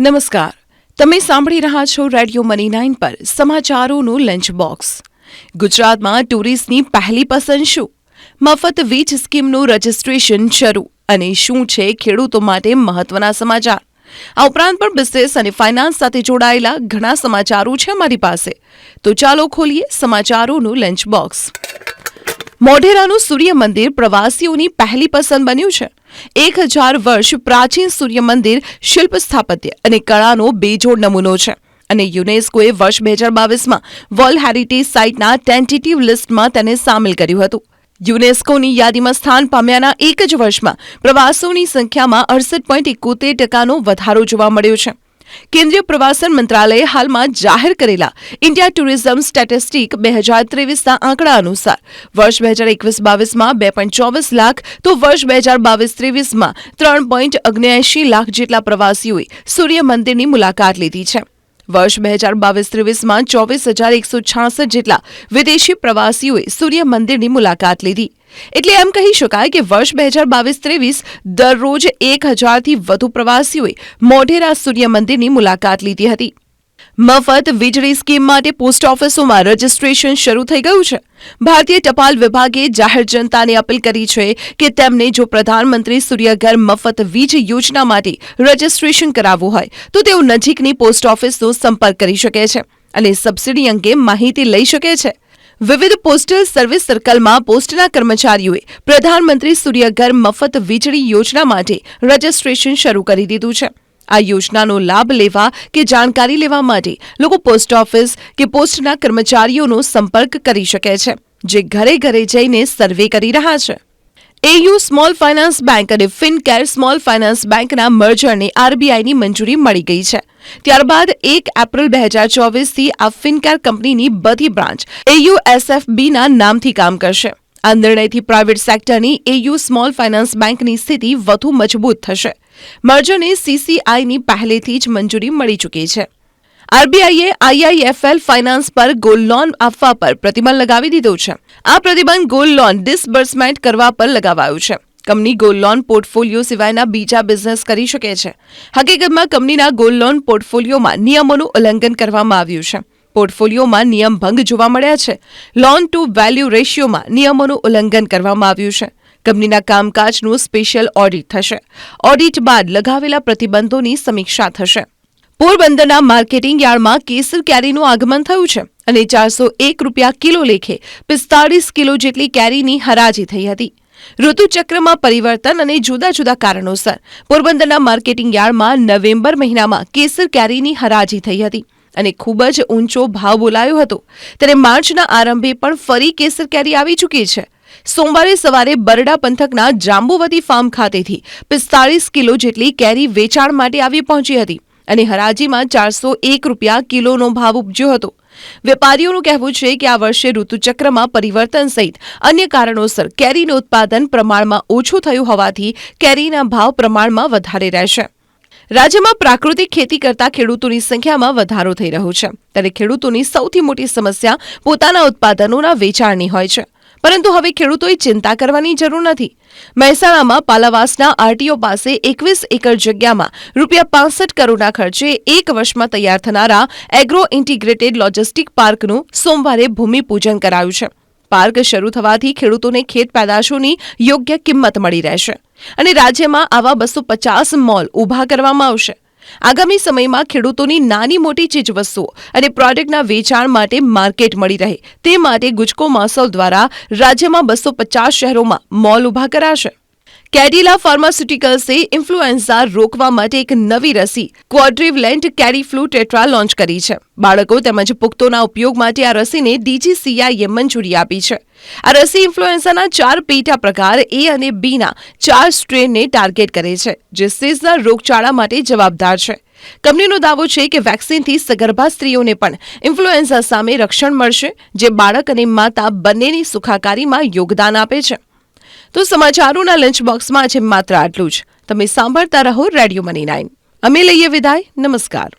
નમસ્કાર. તમે સાંભળી રહ્યા છો રેડિયો મની નાઇન પર સમાચારોનું લંચ બોક્સ ગુજરાતમાં ટુરિસ્ટની પહેલી પસંદ શું? મફત વીજ સ્કીમનું રજિસ્ટ્રેશન શરૂ. અને શું છે ખેડૂતો માટે મહત્વના સમાચાર? આ ઉપરાંત પણ બિઝનેસ અને ફાઇનાન્સ સાથે જોડાયેલા ઘણા સમાચારો છે અમારી પાસે. તો ચાલો ખોલીએ સમાચારોનું લંચ બોક્સ મોઢેરાનું સૂર્ય મંદિર પ્રવાસીઓની પહેલી પસંદ બન્યું છે. એક હજાર વર્ષ પ્રાચીન સૂર્ય મંદિર શિલ્પ સ્થાપત્ય અને કળાનો બેજોડ નમૂનો છે અને યુનેસ્કોએ વર્ષ બે હજાર બાવીસમાં વર્લ્ડ હેરિટેજ સાઇટના ટેન્ટેટિવ લિસ્ટમાં તેને સામેલ કર્યું હતું. યુનેસ્કોની યાદીમાં સ્થાન પામ્યાના એક જ વર્ષમાં પ્રવાસીઓની સંખ્યામાં અડસઠ પોઈન્ટ એકોતેર ટકાનો વધારો જોવા મળ્યો છે. કેન્દ્રીય પ્રવાસન મંત્રાલયે હાલમાં જાહેર કરેલા ઇન્ડિયા ટુરિઝમ સ્ટેટિસ્ટિક બે હજાર ત્રેવીસના આંકડા અનુસાર વર્ષ બે હજાર એકવીસ બાવીસમાં બે પોઈન્ટ ચોવીસ લાખ, તો વર્ષ બે હજાર બાવીસ ત્રેવીસમાં ત્રણ પોઈન્ટ અગ્નેએંશી લાખ જેટલા પ્રવાસીઓએ સૂર્ય મંદિરની મુલાકાત લીધી છે. વર્ષ બે હજાર બાવીસ ત્રેવીસમાં ચોવીસ હજાર એકસો છાસઠ જેટલા વિદેશી પ્રવાસીઓએ સૂર્ય મંદિરની મુલાકાત લીધી. એટલે એમ કહી શકાય કે વર્ષ બે હજાર બાવીસ ત્રેવીસ દરરોજ એક હજારથી વધુ પ્રવાસીઓએ મોઢેરા સૂર્ય મંદિરની મુલાકાત લીધી હતી. મફત વીજળી સ્કીમ માટે પોસ્ટ ઓફિસોમાં રજીસ્ટ્રેશન શરૂ થઈ ગયું છે. ભારતીય ટપાલ વિભાગે જાહેર જનતાને અપીલ કરી છે કે તેમને જો પ્રધાનમંત્રી સૂર્યઘર મફત વીજ યોજના માટે રજીસ્ટ્રેશન કરાવવું હોય, તો તેઓ નજીકની પોસ્ટ ઓફિસનો સંપર્ક કરી શકે છે અને સબસિડી અંગે માહિતી લઈ શકે છે. વિવિધ પોસ્ટલ સર્વિસ સર્કલમાં પોસ્ટના કર્મચારીઓએ પ્રધાનમંત્રી સૂર્યઘર મફત વીજળી યોજના માટે રજીસ્ટ્રેશન શરૂ કરી દીધું છે. આ યોજનાનો લાભ લેવા કે જાણકારી લેવા માટે લોકો પોસ્ટ ઓફિસ કે પોસ્ટના કર્મચારીઓનો સંપર્ક કરી શકે છે, જે ઘરે ઘરે જઈને સર્વે કરી રહ્યા છે. એયુ સ્મોલ ફાઇનાન્સ બેંક અને ફિનકેર સ્મોલ ફાઇનાન્સ બેંકના મર્જરને આરબીઆઈની મંજૂરી મળી ગઈ છે. ત્યારબાદ એક એપ્રિલ બે હજાર ચોવીસથી આ ફિનકેર કંપનીની બધી બ્રાન્ચ એયુ એસએફબીના નામથી કામ કરશે. આ નિર્ણયથી પ્રાઇવેટ સેક્ટરની એયુ સ્મોલ ફાઇનાન્સ બેંકની સ્થિતિ વધુ મજબૂત થશે. મર્જરને સીસીઆઈની પહેલેથી જ મંજૂરી મળી ચૂકી છે. આરબીઆઈએ આઈઆઈએફએલ ફાઇનાન્સ પર ગોલ્ડ લોન આપવા પર પ્રતિબંધ લગાવી દીધો છે. આ પ્રતિબંધ ગોલ્ડ લોન ડિસબર્સમેન્ટ કરવા પર લગાવાયું છે. કંપની ગોલ્ડ લોન પોર્ટફોલિયો સિવાયના બીજા બિઝનેસ કરી શકે છે. હકીકતમાં કંપનીના ગોલ્ડ લોન પોર્ટફોલિયોમાં નિયમોનું ઉલ્લંઘન કરવામાં આવ્યું છે. પોર્ટફોલિયોમાં નિયમ ભંગ જોવા મળ્યા છે. લોન ટુ વેલ્યુ રેશિયોમાં નિયમોનું ઉલ્લંઘન કરવામાં આવ્યું છે. કંપનીના કામકાજનું સ્પેશિયલ ઓડિટ થશે. ઓડિટ બાદ લગાવેલા પ્રતિબંધોની સમીક્ષા થશે. પોરબંદરના માર્કેટિંગ યાર્ડમાં કેસર કેરીનું આગમન થયું છે અને ચારસો એક રૂપિયા કિલો લેખે પિસ્તાળીસ કિલો જેટલી કેરીની હરાજી થઈ હતી. ઋતુચક્રમાં પરિવર્તન અને જુદા જુદા કારણોસર. પોરબંદરના માર્કેટિંગ યાર્ડમાં નવેમ્બર મહિનામાં કેસર કેરીની હરાજી થઈ હતી અને ખૂબ જ ઊંચો ભાવ બોલાયો હતો. ત્યારે માર્ચના આરંભે પણ ફરી કેસર કેરી આવી ચૂકી છે. સોમવારે સવારે બરડા પંથકના જાંબુવતી ફાર્મ ખાતેથી પિસ્તાળીસ કિલો જેટલી કેરી વેચાણ માટે આવી પહોંચી હતી. અને હરાજીમાં ચારસો એક રૂપિયા કિલોનો ભાવ ઉપજ્યો હતો. વેપારીઓનું કહેવું છે કે આ વર્ષે ઋતુચક્રમાં પરિવર્તન સહિત અન્ય કારણોસર કેરીનું ઉત્પાદન પ્રમાણમાં ઓછું થયું હોવાથી કેરીના ભાવ પ્રમાણમાં વધારે રહેશે. રાજ્યમાં પ્રાકૃતિક ખેતી કરતા ખેડૂતોની સંખ્યામાં વધારો થઈ રહ્યો છે. ત્યારે ખેડૂતોની સૌથી મોટી સમસ્યા પોતાના ઉત્પાદનોના વેચાણની હોય છે. પરંતુ હવે ખેડૂતોએ ચિંતા કરવાની જરૂર નથી. મહેસાણામાં પાલાવાસના આરટીઓ પાસે એકવીસ એકર જગ્યામાં રૂપિયા પાસઠ કરોડના ખર્ચે એક વર્ષમાં તૈયાર થનારા એગ્રો ઇન્ટિગ્રેટેડ લોજિસ્ટિક પાર્કનું સોમવારે ભૂમિપૂજન કરાયું છે. પાર્ક શરૂ થવાથી ખેડૂતોને ખેત પેદાશોની યોગ્ય કિંમત મળી રહેશે. અને રાજ્યમાં આવા બસો પચાસ મોલ ઊભા કરવામાં આવશે. આગામી સમયમાં ખેડૂતોની નાની મોટી ચીજવસ્તુઓ અને પ્રોડક્ટના વેચાણ માટે માર્કેટ મળી રહે તે માટે ગુજકો મહોત્સવ દ્વારા રાજ્યમાં બસો પચાસ શહેરોમાં મોલ ઊભા કરાશે. કેડિલા ફાર્માસ્યુટિકલ્સે ઇન્ફ્લુએન્ઝા રોકવા માટે એક નવી રસી, ક્વોડ્રિવલેન્ટ કેરીફ્લુ ટેટ્રા લોન્ચ કરી છે. બાળકો તેમજ પુખ્તોના ઉપયોગ માટે આ રસીને ડીજીસીઆઈએ મંજૂરી આપી છે. આ રસી ઇન્ફ્લુએન્ઝાના ચાર પેટા પ્રકાર એ અને બીના ચાર સ્ટ્રેનને ટાર્ગેટ કરે છે, જે સિઝનલ રોગચાળા માટે જવાબદાર છે. કંપનીનો દાવો છે કે વેક્સિનથી સગર્ભા સ્ત્રીઓને પણ ઇન્ફ્લુએન્ઝા સામે રક્ષણ મળશે, જે બાળક અને માતા બંનેની સુખાકારીમાં યોગદાન આપે છે. તો સમાચારોના લંચ બોક્સમાં આજે માત્ર આટલું જ. તમે સાંભળતા રહો રેડિયો મની નાઇન અમે લઈએ વિદાય. નમસ્કાર.